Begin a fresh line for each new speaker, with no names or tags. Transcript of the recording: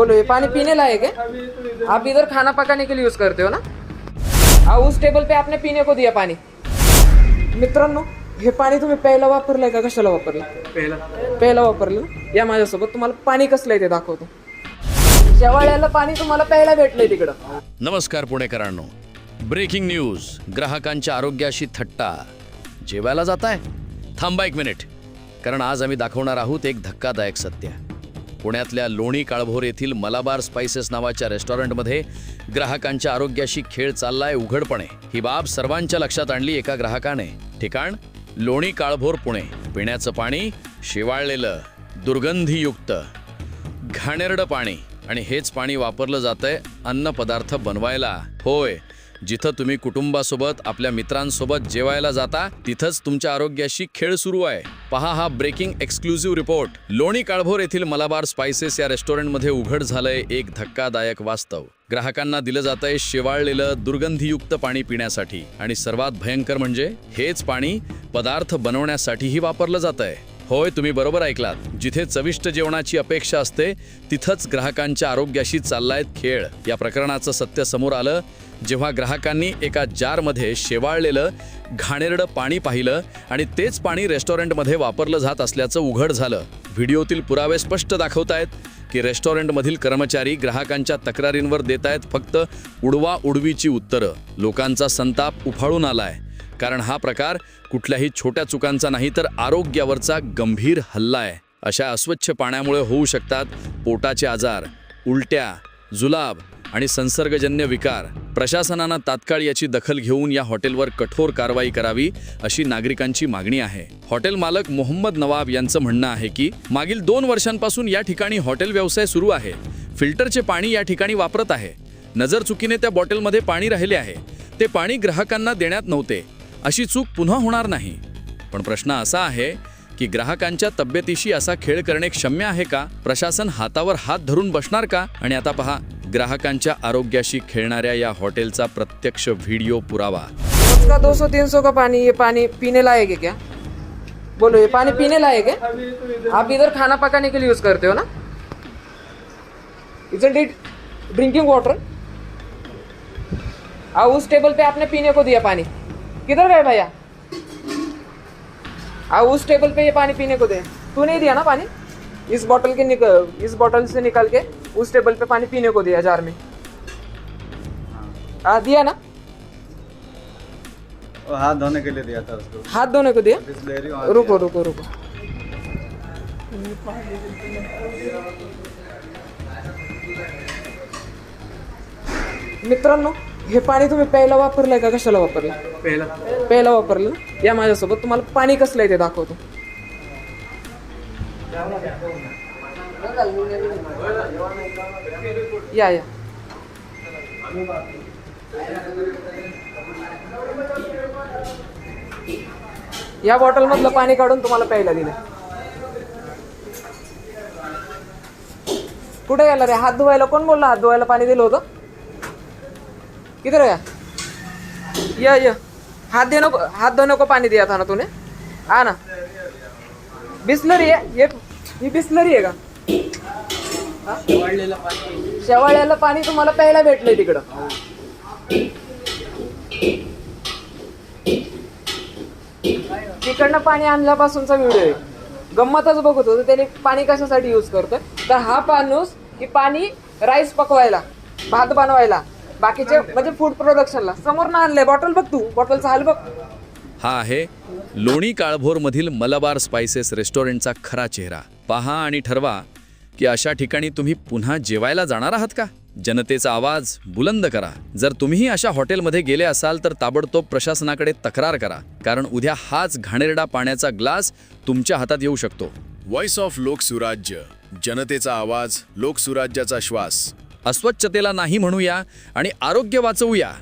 बोलो ये पानी पीने लायक है? आप इधर खाना पकाने के लिए यूज करते हो ना? आ, उस टेबल पे आपने पीने को दिया पाणी मित्रांनो हे पाणी तुम्ही प्यायला वापरलंय का? कशाला वापरलं
पहिला
प्यायला वापरलं? या माझ्यासोबत तुम्हाला पाणी कसलं आहे ते दाखवतो. शेवाळ्याला पाणी तुम्हाला प्यायला भेटलंय तिकडं.
नमस्कार पुणेकरांनो. Breaking news. ग्राहकांच्या आरोग्याशी थट्टा. जेवायला जाताय? थांबा एक मिनिट. कारण आज आम्ही दाखवणार आहोत एक धक्कादायक सत्य. पुण्यातल्या लोणी काळभोर येथील मलाबार स्पायसेस नावाच्या रेस्टॉरंटमध्ये ग्राहकांच्या आरोग्याशी खेळ चाललाय उघडपणे. ही बाब सर्वांच्या लक्षात आणली एका ग्राहकाने. ठिकाण लोणी काळभोर पुणे. पिण्याचं पाणी शिवाळलेलं दुर्गंधीयुक्त. घाणेरडं पाणी. आणि हेच पाणी वापरलं जातंय अन्नपदार्थ बनवायला. होय जिथं तुम्ही कुटुंबासोबत आपल्या मित्रांसोबत जेवायला जाता तिथंच तुमच्या आरोग्याशी खेळ सुरू आहे. पहा हा breaking exclusive report. Loni Kalbhor येथील मलाबार स्पायसेस या रेस्टॉरंटमध्ये उघड झालंय एक धक्कादायक वास्तव. ग्राहकांना दिलं जातं आहे शेवाळलेलं दुर्गंधीयुक्त पाणी पिण्यासाठी. आणि सर्वात भयंकर म्हणजे हेच पाणी पदार्थ बनवण्यासाठीही वापरलं जातंय. होय तुम्ही बरोबर ऐकलात. जिथे चविष्ट जेवणाची अपेक्षा असते तिथंच ग्राहकांच्या आरोग्याशी चाललायत खेळ. या प्रकरणाचं सत्य समोर आलं जेव्हा ग्राहकांनी एका जारमध्ये शेवाळलेलं घाणेरडं पाणी पाहिलं आणि तेच पाणी रेस्टॉरंटमध्ये वापरलं जात असल्याचं उघड झालं. व्हिडिओतील पुरावे स्पष्ट दाखवतायत की रेस्टॉरंटमधील कर्मचारी ग्राहकांच्या तक्रारींवर देत आहेत फक्त उडवा उडवीची उत्तरं. लोकांचा संताप उफाळून आलाय. कारण हा प्रकार कुठल्याही छोट्या चुकांचा नाही तर आरोग्यावरचा गंभीर हल्ला आहे. अशा अस्वच्छ पाण्यामुळे होऊ शकतात पोटाचे आजार उलट्या जुलाब आणि संसर्गजन्य विकार. प्रशासनानं तात्काळ याची दखल घेऊन या हॉटेलवर कठोर कारवाई करावी अशी नागरिकांची मागणी आहे. हॉटेल मालक मोहम्मद नवाब यांचं म्हणणं आहे की मागील दोन वर्षांपासून या ठिकाणी हॉटेल व्यवसाय सुरू आहे. फिल्टरचे पाणी या ठिकाणी वापरत आहे. नजर चुकीने त्या बॉटलमध्ये पाणी राहिले आहे. ते पाणी ग्राहकांना देण्यात नव्हते. अशी चूक पुन्हा होणार नाही. पण प्रश्न असा आहे की ग्राहकांच्या तब्येतीशी असा खेळ करणे क्षम्य आहे का? प्रशासन हातावर हात धरून बसणार का? आणि आता पहा ग्राहकांच्या आरोग्याशी खेळणाऱ्या या हॉटेलचा प्रत्यक्ष व्हिडिओ पुरावा.
उसका दो सौ तीन सौ का पानी ये पानी पीने लायक है क्या? बोलो ये पानी पीने लायक है? आप इधर खाना पकाने के लिए यूज करते हो ना? इज इट ड्रिंकिंग वाटर आ उस टेबल पे आपने पीने को दिया पानी। किधर गए भैया? उस टेबल पे ये पानी पीने को दे तू नहीं दिया ना पानी? इस बोतल के निक इस बोतल से निकल के? उस टेबल पे पानी पीने को दिया जार में। आ दिया ना?
हाथ धोने के लिए दिया था उसको।
हाथ धोने को दिया? रुको रुको रुको। मित्रांनो हे पाणी तुम्ही प्यायला वापरलंय का? कशाला वापरलं
पहिला
प्यायला वापरलं? या माझ्यासोबत तुम्हाला पाणी कसलं आहे ते दाखवतो. या या. या बॉटलमधलं पाणी काढून तुम्हाला प्यायला दिलं कुठे गेला रे? हात धुवायला कोण बोलला? हात धुवायला पाणी दिलं होतं? किधर रे या या. हात दे नको हात धुव नको पाणी दिया था ना तुने आ ना. बिस्लरी आहे. ये ही बिस्लरी आहे का? शेवाळ्याला पाणी. तुम्हाला प्यायला भेटलंय तिकडं. तिकडनं पाणी आणल्यापासूनचा व्हिडिओ आहे. गंमतच बघत होतो. त्याने पाणी कशासाठी यूज करतोय? तर हा माणूस की पाणी राईस पकवायला भात बनवायला बाकीचे म्हणजे फूड प्रोडक्शनला समोर ना आणलंय. बॉटल बघ तू. बॉटलचा हाल बघ.
हा आहे लोणी काळभोरमधील मलाबार स्पाइसेस रेस्टॉरंटचा खरा चेहरा. पहा आणि ठरवा की अशा ठिकाणी तुम्ही पुन्हा जेवायला जाणार आहात का? जनतेचा आवाज बुलंद करा. जर तुम्हीही अशा हॉटेलमध्ये गेले असाल तर ताबडतोब प्रशासनाकडे तक्रार करा. कारण उद्या हाच घाणेरडा पाण्याचा ग्लास तुमच्या हातात येऊ शकतो.
व्हॉइस ऑफ लोकसुराज्य जनतेचा आवाज लोकसुराज्याचा श्वास.
अस्वच्छतेला नाही म्हणूया आणि आरोग्य वाचवूया.